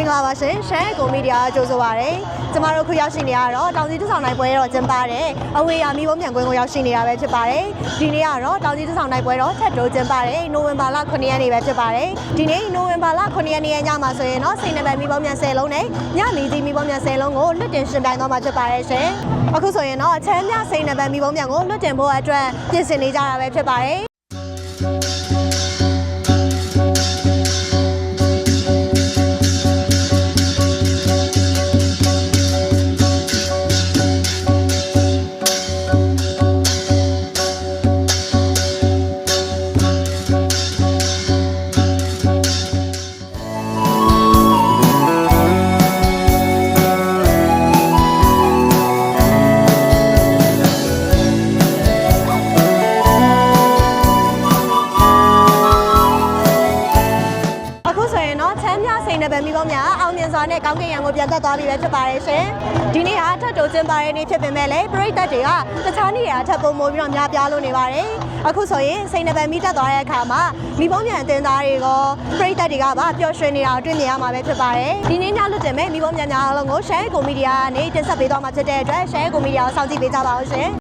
င်္ဂလာပါရှင်ရှမ်းကိုမီဒီယာကြိုဆိုပါရစေကျမတို့ခုရောက်ရှိနေရတော့တောင်ကြီးတဆောင်နိုင်ပွဲတော့ကျင်းပတယ်အဝေးရမိဘမြန်ကွင်းကိုရောက်ရှိနေတာပဲဖြစ်ပါတယ်ဒီနေ့ကတော့တောင်ကြီးတဆောင်နိုင်ပွဲတော့ထပ်တိုးကျင်းပတယ်နိုဝင်ဘာလ9ရက်နေ့ပဲဖြစ်ပါတယ်ဒီနေ့နိုဝင်ဘာလ9ရက်နေ့ညမှာဆိုရင်တော့စိန်နံပါတ်မိဘမြန်10လုံးနဲ့ညနေကြီးမိဘမြန်10လုံးကိုလွတ်တင်ရှင်ပြိုင်တော့မှာဖြစ်ပါတယ်ရှင်အခုဆိုရင်တော့အချမ်းမြစိန်နံပါတ်မိဘမြန်ကိုလွတ်တင်ဖို့အတွက်ပြင်ဆင်နေကြတာပဲဖြစ်ပါတယ် န်နယ်ပယ်မိဘများအောင်မြင်စွာနဲ့ကောင်းကင်ရံကိုပြန်သက်သွားပြီပဲဖြစ်ပါတယ်ရှင်။ဒီနေ့ဟာထပ်တိုးကျင်းပတဲ့နေ့ဖြစ်ပေမဲ့လည်းပြည်သက်တွေကတခြားနေ့တွေအထက်ပုံမိုးပြီးတော့များပြားလို့နေပါတယ်။အခုဆိုရင်စိန်နယ်ပယ်မိတက်သွားတဲ့အခါမှာမိဘမြန်အတင်းသားတွေကပြည်သက်တွေကပါပျော်ရွှင်နေတာကိုတွေ့မြင်ရမှာပဲဖြစ်ပါတယ်။ဒီနေ့ညလွတ်တင်မဲ့မိဘမြန်များအားလုံးကို share ကိုမီဒီယာနဲ့တင်ဆက်ပေးသွားမှာဖြစ်တဲ့အတွက် share ကိုမီဒီယာကိုစောင့်ကြည့်ပေးကြပါဦးရှင်။